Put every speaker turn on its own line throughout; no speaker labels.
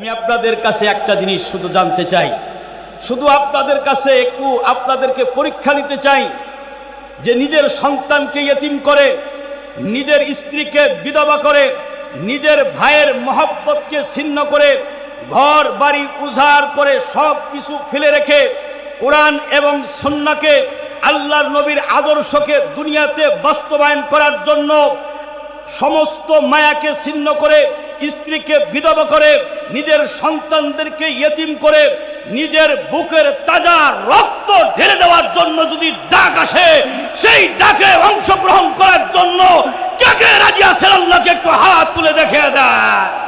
আমি আপনাদের কাছে একটা জিনিস শুধু জানতে চাই। শুধু আপনাদের কাছে একটু আপনাদেরকে পরীক্ষা নিতে চাই যে নিজের সন্তানকে ইয়েতিম করে, নিজের স্ত্রীকে বিধবা করে, নিজের ভাইয়ের মহব্বতকে ছিন্ন করে, ঘর, বাড়ি উজাড় করে সব কিছু ফেলে রেখে কোরআন এবং সন্নাকে, আল্লাহর নবীর আদর্শকে দুনিয়াতে বাস্তবায়ন করার জন্য সমস্ত মায়াকে ছিন্ন করে স্ত্রীকে বিধবা করে, নিজের সন্তানদেরকে ইয়েতিম করে, নিজের বুকের তাজা রক্ত ঢেলে দেওয়ার জন্য যদি ডাক আসে, সেই ডাকে অংশগ্রহণ করার জন্য কে কে রাজি আছেন আল্লাহকে একটু হাত তুলে দেখে দেয়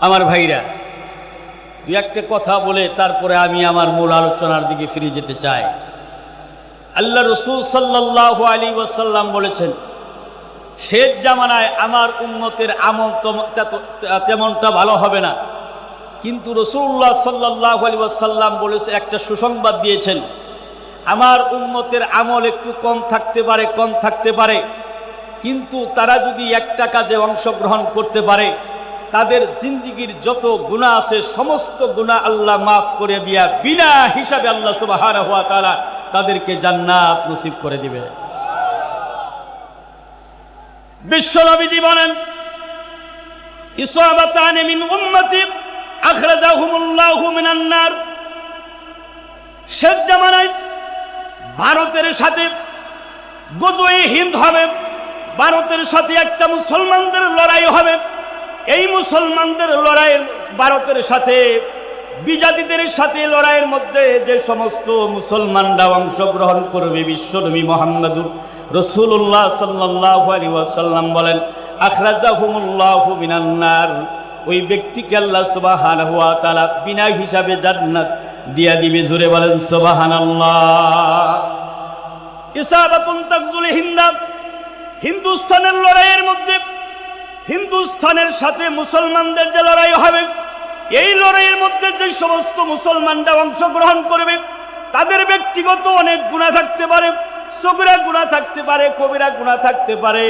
আমার ভাইরা, দু একটা কথা বলে তারপরে আমি আমার মূল আলোচনার দিকে ফিরে যেতে চাই। আল্লাহ রসুল সাল্লাহ আলী ওয়াসাল্লাম বলেছেন, শেষ জামানায় আমার উন্নতের আমল তম- তেমনটা ভালো হবে না। কিন্তু রসুল্লাহ সাল্লাহ আলী ওয়াসাল্লাম বলেছে, একটা সুসংবাদ দিয়েছেন, আমার উন্নতের আমল একটু কম থাকতে পারে, কম থাকতে পারে। কিন্তু তারা যদি একটা কাজে অংশগ্রহণ করতে পারে তাদের জিন্দিগির যত গুণা আছে, সমস্ত গুণা আল্লাহ মাফ করে দিয়া, বিনা হিসাবে আল্লাহ সুবাহ হওয়া তারা তাদেরকে জান্নাত নসিব করে দিবে। বিশ্বনবীজি বলেন ইসওয়াবাতানে মিন উম্মতি আখরাজাহুমুল্লাহু মিনান নার। শেষ ভারতের সাথে গজওয়ে হিন্দ হবে, ভারতের সাথে একটা মুসলমানদের লড়াই হবে। এই মুসলমানদের লড়াইয়ের ভারতের সাথে, বিজাতিদের সাথে লড়াইয়ের মধ্যে যে সমস্ত মুসলমানরা অংশগ্রহণ করবে বিশ্বনবী মোহাম্মদুর রসুল্লাহ সাল্লাহ আলী ওয়াসাল্লাম বলেন, আখরাজাহুমুল্লাহু ওই ব্যক্তিকে আল্লাহ সুবহানাহু ওয়া তাআলা বিনা হিসাবে জান্নাত দিয়া দিবে। জোরে বলেন, সুবহানাল্লাহ। ইসাবাতুন তাকজুল হিন্দা, হিন্দুস্তানের লড়াইয়ের মধ্যে হিন্দুস্তানের সাথে মুসলমানদের যে লড়াই হবে, এই লড়াইয়ের মধ্যে যে সমস্ত মুসলমানরা অংশগ্রহণ করবে, তাদের ব্যক্তিগত অনেক গুণা থাকতে পারে, সগরা গুণা থাকতে পারে, কবিরা গুণা থাকতে পারে,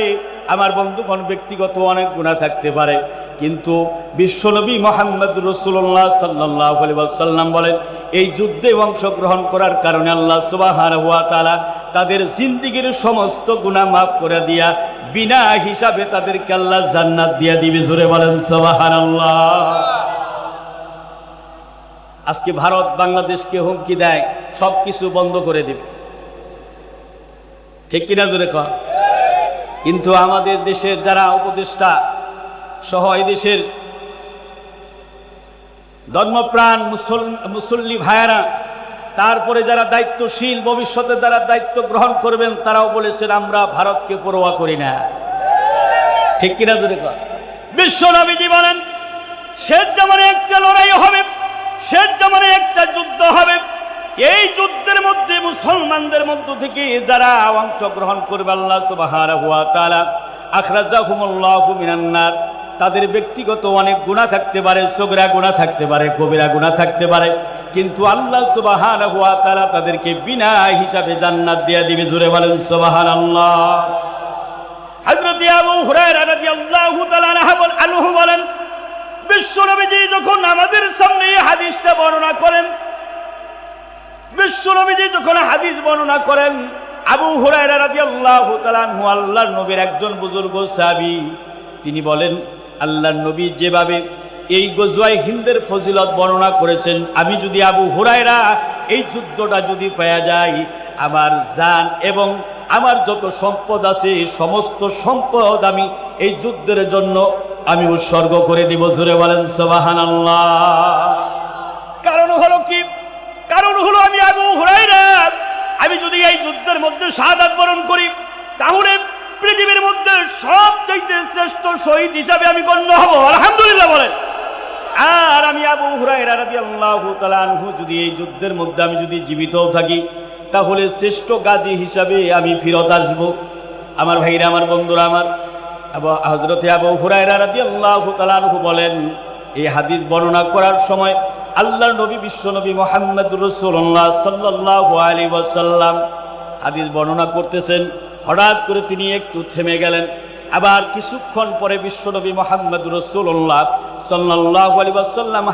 আমার বন্ধুগণ, ব্যক্তিগত অনেক গুণা থাকতে পারে। কিন্তু বিশ্বনবী মোহাম্মদ রসুল্লাহ সাল্লাহ সাল্লাম বলেন, এই যুদ্ধে অংশগ্রহণ করার কারণে আল্লাহ তালা তাদের জিন্দিগির সমস্ত গুণা মাফ করে দিয়া বিনা হিসাবে তাদেরকে আল্লাহ জান্নাত দিয়া দিবে। জোরে বলেন আল্লাহ আজকে ভারত বাংলাদেশকে হুমকি দেয় সব কিছু বন্ধ করে দিবে। ঠিক কিনা জোরে কর কিন্তু আমাদের দেশের যারা উপদেষ্টা সহ দেশের ধর্মপ্রাণ মুসল, মুসল্লি ভাইয়ারা তারপরে যারা দায়িত্বশীল, ভবিষ্যতে যারা দায়িত্ব গ্রহণ করবেন, তারাও বলেছেন, আমরা ভারতকে পরোয়া করি না। ঠিক কিনা কর বিশ্বনবীজি বলেন শেষ জামানে একটা লড়াই হবে, শেষ জামানে একটা যুদ্ধ হবে। এই যুদ্ধের মধ্যে মুসলমানদের মধ্য থেকে যারা অংশগ্রহণ করবে, আল্লাহ সুবহানাহু ওয়া তাআলা আখরাজাহুমুল্লাহু মিনান নার। তাদের ব্যক্তিগত অনেক গুণা থাকতে পারে, সগরা গুণা থাকতে পারে, কবিরা গুণা থাকতে পারে। কিন্তু আল্লাহ সুবহানাহু ওয়া তাআলা তাদেরকে বিনা হিসাবে জান্নাত দিয়ে দিবে। জুড়ে বলেন, সুবহানাল্লাহ। হযরত আবু হুরায়রা রাদিয়াল্লাহু তাআলা আনহু বলেন বিশ্বনবীজি যখন আমাদের সামনে এই হাদিসটা বর্ণনা করেন বিশ্বনবীজি যখন হাদিস বর্ণনা করেন, আবু হুরায়রা রাদিয়াল্লাহু তাআলা আনহু আল্লাহর নবীর একজন বুজুর্গ সাহাবী, তিনি বলেন, আল্লাহর নবী যেভাবে এই গজুয়াই হিন্দের ফজিলত বর্ণনা করেছেন। আমি যদি আবু হুরায়রা, এই যুদ্ধটা যদি পাওয়া যায়, আমার জান এবং আমার যত সম্পদ আছে, সমস্ত সম্পদ আমি এই যুদ্ধের জন্য আমি উৎসর্গ করে দিব। জোরে বলেন, সোবাহানাল্লাহ। কারণ হলো কি? কারণ হলো আমি আবু হুরাইরা আমি যদি এই যুদ্ধের মধ্যে শাহাদাত বরণ করি, তাহলে পৃথিবীর মধ্যে সবচাইতে শ্রেষ্ঠ শহীদ হিসাবে আমি গণ্য হব। আলহামদুলিল্লাহ বলেন। আর আমি আবু হুরায়রা রাদিয়াল্লাহু তাআলা আনহু যদি এই যুদ্ধের মধ্যে আমি যদি জীবিতও থাকি, তাহলে শ্রেষ্ঠ গাজী হিসাবে আমি ফিরত আসব। আমার ভাইরা, আমার বন্ধুরা, আমার আবু হযরতে আবু হুরায়রা রাদিয়াল্লাহু তাআলা আনহু বলেন, এই হাদিস বর্ণনা করার সময় আল্লাহর নবী বিশ্বনবী মোহাম্মদ রসুল্লাহ সাল্লাল্লাহু আলাইহি ওয়াসাল্লাম হাদিস বর্ণনা করতেছেন। হঠাৎ করে তিনি একটু থেমে গেলেন। আবার কিছুক্ষণ পরে বিশ্বনবী মোহাম্মদ রসুল্লাহ সাল্লাহ আলী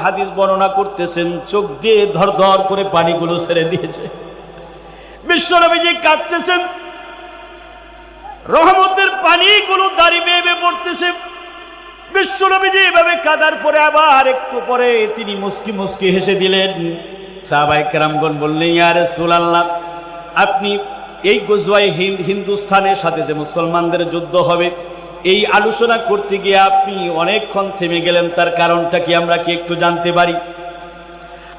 হাদিস বর্ণনা করতেছেন, চোখ দিয়ে ধর ধর করে পানিগুলো ছেড়ে দিয়েছে। বিশ্বনবীজি কাঁদতেছেন, রহমতের পানিগুলো দাঁড়িয়ে বেয়ে পড়তেছে। বিশ্বনবীজি এভাবে কাদার পরে আবার একটু পরে তিনি মুস্কি মুস্কি হেসে দিলেন। সাহাবাই কেরামগণ বললেন ইয়ারে সুলাল্লাহ আপনি এই গজওয়াই হিন্দ হিন্দুস্থানের সাথে যে মুসলমানদের যুদ্ধ হবে এই আলোচনা করতে গিয়ে আপনি অনেকক্ষণ থেমে গেলেন, তার কারণটা কি আমরা কি একটু জানতে পারি?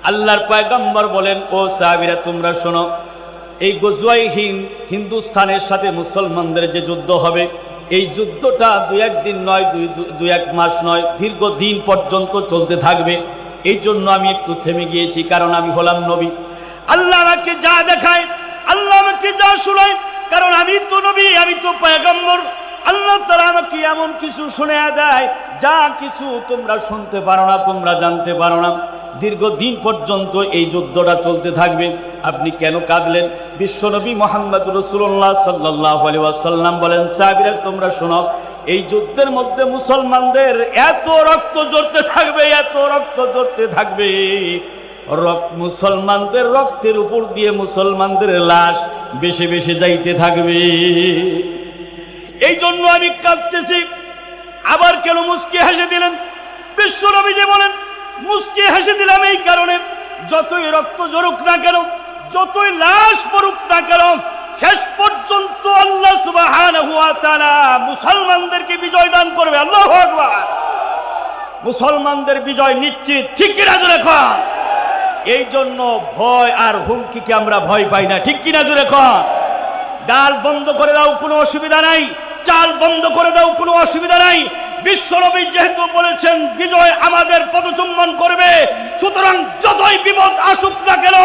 আল্লাহর পয়গম্বর বলেন, ও সাহাবিরা, তোমরা শোনো, এই গজওয়াই হিন্দ হিন্দুস্থানের সাথে মুসলমানদের যে যুদ্ধ হবে, এই যুদ্ধটা দু একদিন নয়, দুই দু- এক মাস নয়, দীর্ঘদিন পর্যন্ত চলতে থাকবে। এই জন্য আমি একটু থেমে গিয়েছি, কারণ আমি হলাম নবী। আল্লাহ আমাকে যা দেখায়, আল্লাহ আমাকে যা শোনায়, কারণ আমি তো নবী, আমি তো পয়গম্বর। আল্লাহ তারা আমাকে এমন কিছু শুনে দেয়, যা কিছু তোমরা শুনতে পারো না, তোমরা জানতে পারো না। দীর্ঘদিন পর্যন্ত এই যুদ্ধটা চলতে থাকবে। আপনি কেন কাঁদলেন? বিশ্বনবী মোহাম্মদ রসুল্লাহ সাল্লাহ আলি ওয়াসাল্লাম বলেন, সাহাবিরা, তোমরা শোনো, এই যুদ্ধের মধ্যে মুসলমানদের এত রক্ত জড়তে থাকবে, এত রক্ত জড়তে থাকবে। রক্ত, মুসলমানদের রক্তের উপর দিয়ে মুসলমানদের লাশ বেশি বেশি যাইতে থাকবে। এই জন্য আমি কাঁদতেছি। আবার কেন মুস্কি হেসে দিলেন? বিশ্বনবী যে বলেন, মুস্কি হেসে দিলাম এই কারণে, যতই রক্ত জড়ুক না কেন, যতই লাশ পড়ুক না কেন, শেষ পর্যন্ত আল্লাহ সুবহানাহু ওয়া তাআলা মুসলমানদেরকে বিজয় দান করবে। আল্লাহু মুসলমানদের বিজয় নিশ্চিত। ঠিক কিনা জোরে কন? এই জন্য ভয় আর হুমকিকে আমরা ভয় পাই না। ঠিক কিনা জোরে কন? ডাল বন্ধ করে দাও, কোনো অসুবিধা নাই। চাল বন্ধ করে দাও, কোনো অসুবিধা নাই। বিশ্বনবী যেহেতু বলেছেন, বিজয় আমাদের পদচুম্বন করবে, সুতরাং যতই বিপদ আসুক না কেন,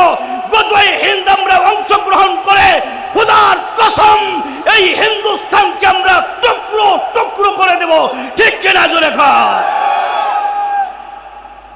গজয় হিন্দ আমরা অংশগ্রহণ করে, খোদার কসম, এই হিন্দুস্থানকে আমরা টুকরো টুকরো করে দেব। ঠিক কিনা জোরে খান